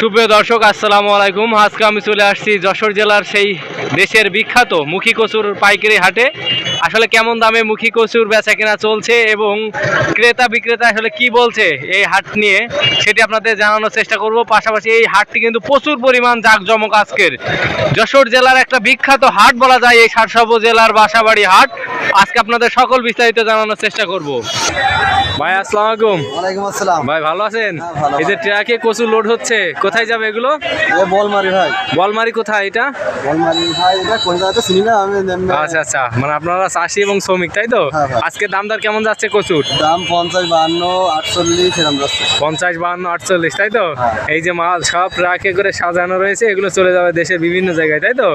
সুপ্রিয় দর্শক, আসসালামু আলাইকুম। আজকে আমি চলে আসছি যশোর জেলার সেই দেশের বিখ্যাত মুখী কচুর পাইকারি হাটে। আসলে কেমন দামে মুখী কচুর বেচা কেনা চলছে এবং ক্রেতা বিক্রেতা আসলে কি বলছে এই হাট নিয়ে, সেটি আপনাদের জানানোর চেষ্টা করব। পাশাপাশি এই হাটটি কিন্তু প্রচুর পরিমাণ জাঁকজমক আজকের। যশোর জেলার একটা বিখ্যাত হাট বলা যায়, এই সারসব জেলার বাসাবাড়ি হাট। আজকে আপনাদের সকল বিস্তারিত জানানোর চেষ্টা করব। ভাই আসসালামু আলাইকুম। ওয়ালাইকুম আসসালাম। ভাই ভালো আছেন? হ্যাঁ, এই যে ট্রাকে কচু লোড হচ্ছে কোথায় যাবে এগুলো? এ বলমারি ভাই। বলমারি কোথায় এটা? বলমারি ভাই এটা কোন জায়গাতে চিনি না আমি আচ্ছা আচ্ছা মানে আপনারা চাষি এবং শ্রমিক তাই তো? হ্যাঁ। আজকে দামদার কেমন যাচ্ছে কচুর? দাম পঞ্চাশ বাহান্ন আটচল্লিশ এরকম যাচ্ছে। পঞ্চাশ বাহান্ন আটচল্লিশ তাই তো? হ্যাঁ। এই যে মাল সব ট্রাকে করে সাজানো রয়েছে এগুলো চলে যাবে দেশের বিভিন্ন জায়গায় তাই তো।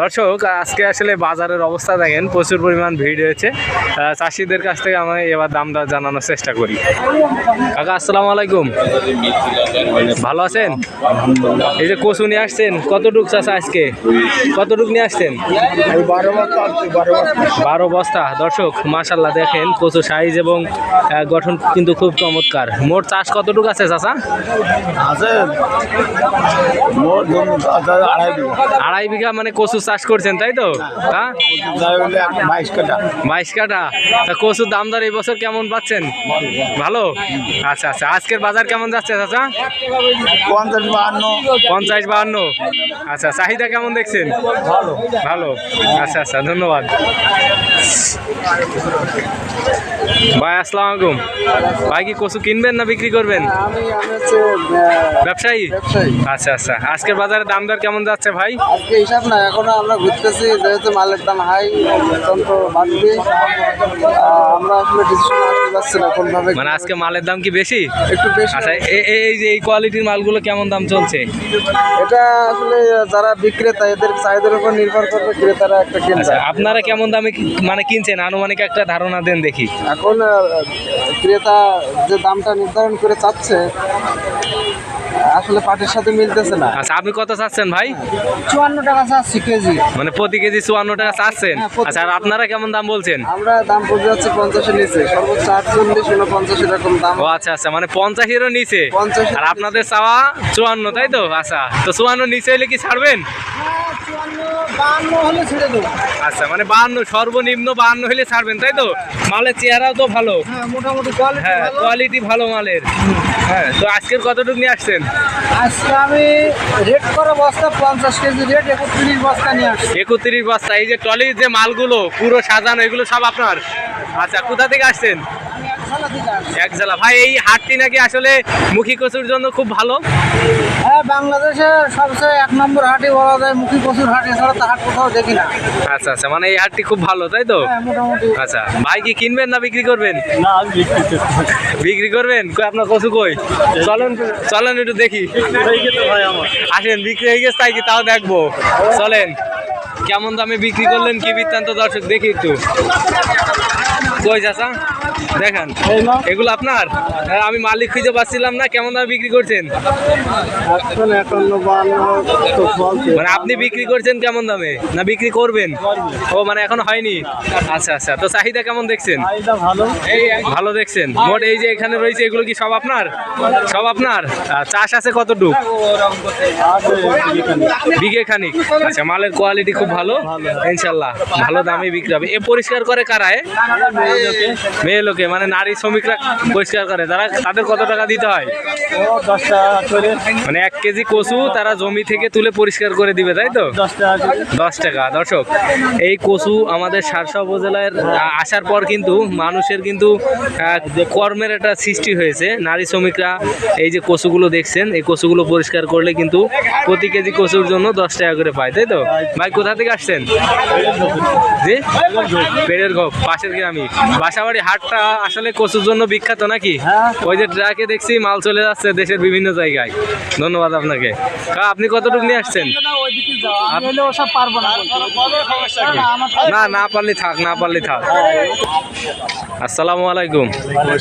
দর্শক আজকে আসলে বাজারের অবস্থা দেখেন প্রচুর পরিমাণ ভিড় হয়েছে আহ, চাষিদের কাছ থেকে আমি এবার দাম দর জানানোর চেষ্টা করি। কাকা আসসালামু আলাইকুম। ভালো আছেন? এই যে কচু নিয়ে আসছেন কতটুক চাষা আজকে? কতটুক নিয়ে আসছেন? বারো বস্তা। দর্শক মাশাল্লাহ দেখেন কচু সাইজ এবং গঠন কিন্তু খুব চমৎকার। মোট চাষ কতটুক আছে চাষা? আছে আড়াই বিঘা। মানে কচু চাষ করছেন তাই তো? হ্যাঁ? বাইশ কাটা তা কচুর দাম দর এই বছর কেমন পাচ্ছেন? ভালো? আচ্ছা আচ্ছা। আজকের বাজার কেমন যাচ্ছে চাচা? পঞ্চাশ বাহান্ন। পঞ্চাশ বাহান্ন। আচ্ছা চাহিদা কেমন দেখছেন? ভালো। ভালো। আচ্ছা আচ্ছা। ধন্যবাদ। ভাই আসসালামু আলাইকুম। ভাই কি কচু কিনবেন না বিক্রি করবেন? ব্যবসায়ী? আচ্ছা আচ্ছা। আজকের বাজারে দাম দর কেমন যাচ্ছে ভাই? আজকে হিসাব না এখনও আমরা ঘুরতেছি যেহেতু মালের দাম হাই অত্যন্ত বাড়বে। আমরা আসলে ডিসিশন আসতে পারছি না কোনভাবে মানে আজকে মালের দাম কি বেশি? একটু বেশি আচ্ছা এই যে এই কোয়ালিটির মালগুলো কেমন দাম চলছে? এটা আসলে যারা বিক্রেতা এদের চাহিদার উপর নির্ভর করবে ক্রেতারা একটা আচ্ছা কিনবে আপনারা কেমন দামে মানে কিনছেন? আনুমানিক একটা ধারণা দেন দেখি। এখন ক্রেতা যে দামটা নির্ধারণ করে চাচ্ছে আসলে পাটের সাথে মিলতেছে না। আচ্ছা আপনি কত চাচ্ছেন ভাই? চুয়ান্ন টাকা চাচ্ছি কেজি। মানে প্রতি কেজি চুয়ান্ন টাকা চাচ্ছেন? হ্যাঁ, আচ্ছা আর আপনারা কেমন দাম বলছেন? আমরা দাম পড়ে যাচ্ছে পঞ্চাশের নিচে। সর্বোচ্চ আটচল্লিশ উনপঞ্চাশ এরকম দাম। ও আচ্ছা আচ্ছা মানে পঞ্চাশেরও নিচে। 50 আর আপনাদের চাওয়া চুয়ান্ন তাই তো? আচ্ছা তো চুয়ান্ন নিচে হলে কি ছাড়বেন? দেবো। আচ্ছা মানে বাহান্ন সর্বনিম্ন বাহান্ন হলে ছাড়বেন তাই তো? মালের চেহারাও তো ভালো। হ্যাঁ মোটামুটি কোয়ালিটি হ্যাঁ কোয়ালিটি ভালো মালের। হ্যাঁ তো আজকের কতটুকু নিয়ে আসছেন? আজকে আমি রেট করে বস্তা পঞ্চাশ কেজি রেট একত্রিশ বস্তা নিয়ে আসছি। একত্রিশ বস্তা এই যে ট্রলির যে মালগুলো পুরো সাজানো এগুলো সব আপনার? আচ্ছা কোথা থেকে আসছেন? এক জেলা ভাই এই হাটটি নাকি আসলে মুখী কচুর জন্য খুব ভালো? হ্যাঁ বাংলাদেশে সবচেয়ে এক নম্বর হাটই বলা যায় মুখী প্রচুর হাট এছাড়া তো হাট কোথাও দেখি না। আচ্ছা আচ্ছা মানে এই হাটটি খুব ভালো তাই তো? হ্যাঁ আচ্ছা ভাই কি কিনবেন না বিক্রি করবেন? না বিক্রি করবেন? কই আপনার কচু কই? চলেন চলেন একটু দেখি। আসেন বিক্রি হয়ে গেছে তাই কি তাও দেখব? চলেন কেমন দামে বিক্রি করলেন কি বৃত্তান্ত দর্শক দেখি একটু। কই চাচা? দেখেন এগুলো আপনার হ্যাঁ, আমি মালিক খুঁজে পাচ্ছিলাম না কেমন দামে বিক্রি করছেন মানে আপনি বিক্রি করছেন কেমন দামে না বিক্রি করবেন ও মানে এখন হয়নি আচ্ছা আচ্ছা তো চাহিদা কেমন দেখছেন ভালো ভালো দেখছেন মোট এই যে এখানে রয়েছে এগুলো কি সব আপনার সব আপনার চাষ আছে কতটুক বিঘে খানিক আচ্ছা মালের কোয়ালিটি খুব ভালো ইনশাল্লাহ ভালো দামে বিক্রি হবে এ পরিষ্কার করে কারায় মেয়ে লোকে মানে নারী শ্রমিকরা পরিষ্কার করে, তারা তাদের কত টাকা দিতে হয়? মানে এক কেজি কচু তারা জমি থেকে তুলে পরিষ্কার করে দিবে, তাই তো? দশ টাকা, দর্শক, এই কচু আমাদের সারসা উপজেলার আসার পর কিন্তু মানুষের কিন্তু কর্মের একটা সৃষ্টি হয়েছে, নারী শ্রমিকরা এই যে কচুগুলো দেখছেন, এই কচুগুলো পরিষ্কার করলে কিন্তু প্রতি কেজি কচুর জন্য দশ টাকা করে পায়, তাই তো? ভাই, কোথা থেকে আসছেন? জি? পেড়ের পাশের গ্রামই, বাসাবাড়ি হাটটা আসলে কচুর জন্য বিখ্যাত নাকি? হ্যাঁ। ওই যে ট্রাকে দেখছি মাল চলে যাচ্ছে দেশের বিভিন্ন জায়গায়। ধন্যবাদ আপনাকে। আপনি কতটুকু নিয়ে আসছেন? না না। পারলে থাক না পারলে থাক। আসসালামু আলাইকুম।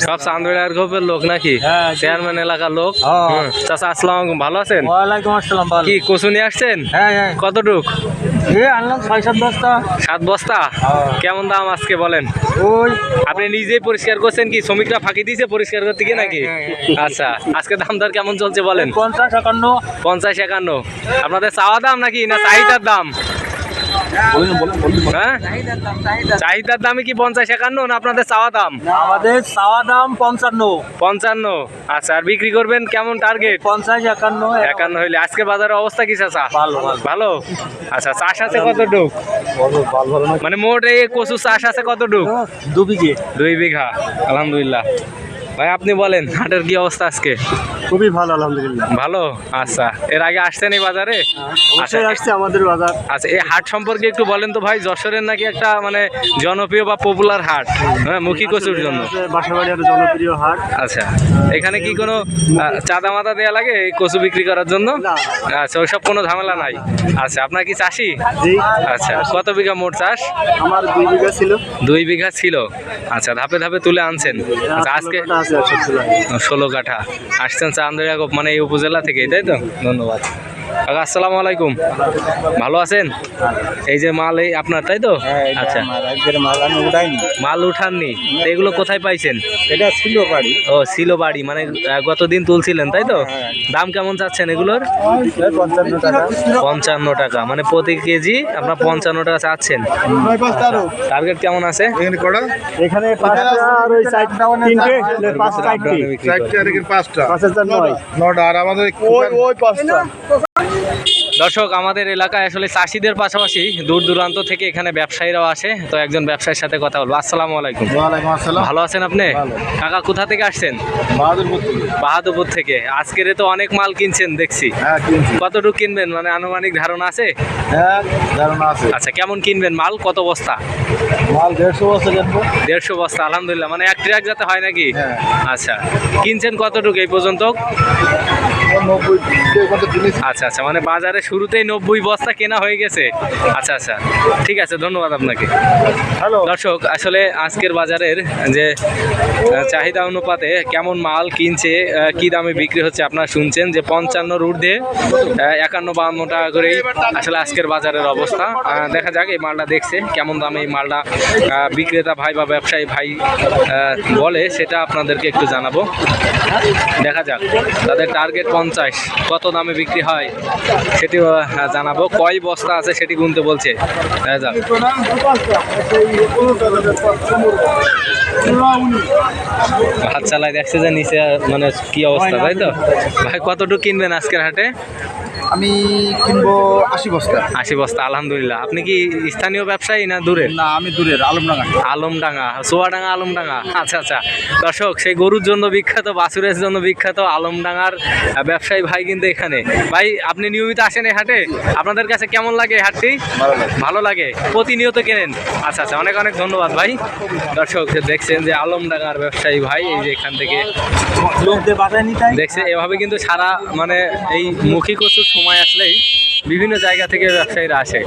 সব চান্দুড়ার গ্রুপের লোক নাকি? হ্যাঁ, চেয়ারম্যান এলাকার লোক? হ্যাঁ। চাচা আসসালামু ভালো আছেন? কি কচু নিয়ে আসছেন? কতটুক? আনলাম ছয় সাত বস্তা। কেমন দাম আজকে বলেন? ওই। আপনি নিজেই পরিষ্কার করছেন কি? শ্রমিকরা ফাঁকি দিয়েছে পরিষ্কার করতে গিয়ে নাকি? আচ্ছা আজকে দাম দর কেমন চলছে বলেন? পঞ্চাশ একান্ন। পঞ্চাশ একান্ন। আপনাদের চাওয়া দাম নাকি না চাহিদার দাম? হ্যাঁ? চাহিদার দামে কি পঞ্চাশ একান্ন না আপনাদের চাওয়া দাম? আমাদের চাওয়া দাম পঞ্চান্ন। পঞ্চান্ন। আচ্ছা আর বিক্রি করবেন কেমন টার্গেট পঞ্চাশ একান্ন একান্ন হইলে। আজকে বাজারের অবস্থা কি চাচা? ভালো, ভালো। ভালো? আচ্ছা চাষ আছে কতটুক? মানে মোট এই কচু চাষ আছে কতটুক? দু বিঘে। দুই বিঘা আলহামদুলিল্লাহ। ভাই আপনি বলেন হাটের কি অবস্থা আজকে? খুবই ভালো আলহামদুলিল্লাহ। ভালো? আচ্ছা। এর আগে আসছেন এই বাজারে? আচ্ছা আসছে আমাদের বাজার। আচ্ছা এই হাট সম্পর্কে একটু বলেন তো ভাই যশোরের নাকি একটা মানে জনপ্রিয় বা পপুলার হাট হ্যাঁ মুখী কচুর জন্য। বাসাবাড়ি একটা জনপ্রিয় হাট। আচ্ছা এখানে কি কোনো চাঁদা মাদা দেওয়া লাগে এই কচু বিক্রি করার জন্য। আচ্ছা ওইসব কোনো ঝামেলা নাই। আচ্ছা আপনার কি চাষি? আচ্ছা কত বিঘা মোট চাষ? আমার দুই বিঘা ছিল। দুই বিঘা ছিল। আচ্ছা ধাপে ধাপে তুলে আনছেন। আচ্ছা আজকে ষোলো কাঠা। আসছেন চান্দরিয়া মানে এই উপজেলা থেকে তাই তো? ধন্যবাদ। আসসালামু আলাইকুম। ভালো আছেন? এই যে মাল এই আপনার তাই তো? আচ্ছা। মাল আমি উঠাইনি। মাল উঠাননি। এগুলো কোথায় পাইছেন? এটা ছিল বাড়ি। ও ছিল বাড়ি মানে গতদিন তুলছিলেন তাই তো? দাম কেমন চাচ্ছেন এগুলোর? পঞ্চান্ন টাকা। পঞ্চান্ন টাকা মানে প্রতি কেজি আপনার পঞ্চান্ন টাকা চাচ্ছেন। টার্গেট কেমন আছে? এখানে পাঁচটা আর আমাদের ওই ওই পাঁচটা। দর্শক আমাদের এলাকায় আসলে চাষিদের পাশাপাশি দূর দূরান্ত থেকে এখানে ব্যবসায়ীরাও আসে। তো একজন ব্যবসায়ীর সাথে কথা বলব। আসসালামু আলাইকুম। ভালো আছেন আপনি। কাকা কোথা থেকে আসছেন? বাহাদুরপুর থেকে। আজকের তো অনেক মাল কিনছেন দেখছি। হ্যাঁ কতটুকু কিনবেন? মানে আনুমানিক ধারণা আছে? হ্যাঁ আচ্ছা কেমন কিনবেন? মাল কত বস্তা? মাল দেড়শো জানব দেড়শো বস্তা আলহামদুলিল্লাহ। মানে এক ট্রাক যাতে হয় নাকি? হ্যাঁ। আচ্ছা কিনছেন কতটুকু এই পর্যন্ত? আচ্ছা আচ্ছা মানে বাজারে শুরুতেই নব্বই বস্তা কেনা হয়ে গেছে। আচ্ছা আচ্ছা ঠিক আছে ধন্যবাদ আপনাকে। হ্যালো দর্শক আসলে আজকের বাজারের যে চাহিদা অনুপাতে কেমন মাল কিনছে কি দামে বিক্রি হচ্ছে আপনারা শুনছেন যে পঞ্চান্নর ঊর্ধ্বে একান্ন বাহান্ন টাকা করেই আসলে আজকের বাজারের অবস্থা। দেখা যাক এই মালটা দেখছে কেমন দামে এই মালটা বিক্রেতা ভাই বা ব্যবসায়ী ভাই বলে সেটা আপনাদেরকে একটু জানাব। দেখা যাক তাদের টার্গেট পঞ্চাশ, কত দামে বিক্রি হয় সেটি জানাব। কয় বস্তা আছে সেটি গুনতে বলছে। যাক। হাত চালায় দেখছে যে নিচে মানে কি অবস্থা, তাই তো? ভাই, কতটুকু কিনবেন আজকের হাটে? আমি কিনবো আশি বস্তা আশি বস্তা আলহামদুলিল্লাহ আপনি কি স্থানীয় ব্যবসায়ী না দূরের না আমি দূরের আলমডাঙ্গা আলমডাঙ্গা সোয়াডাঙ্গা আলমডাঙ্গা আচ্ছা আচ্ছা দর্শক সেই গরুর জন্য বিখ্যাত বাছুরের জন্য বিখ্যাত আলমডাঙ্গার ব্যবসায়ী ভাই কিন্তু এখানে ভাই আপনি নিয়মিত আসেন এই হাটে আপনাদের কাছে কেমন লাগে হাটটি ভালো লাগে প্রতিনিয়ত কেনেন আচ্ছা আচ্ছা অনেক অনেক ধন্যবাদ ভাই দর্শক দেখছেন যে আলমডাঙ্গার ব্যবসায়ী ভাই এই যে এখান থেকে হয়। দেখছে এভাবে কিন্তু সারা মানে এই মুখী কচুর সময় আসলেই বিভিন্ন জায়গা থেকে ব্যবসায়ীরা আসে।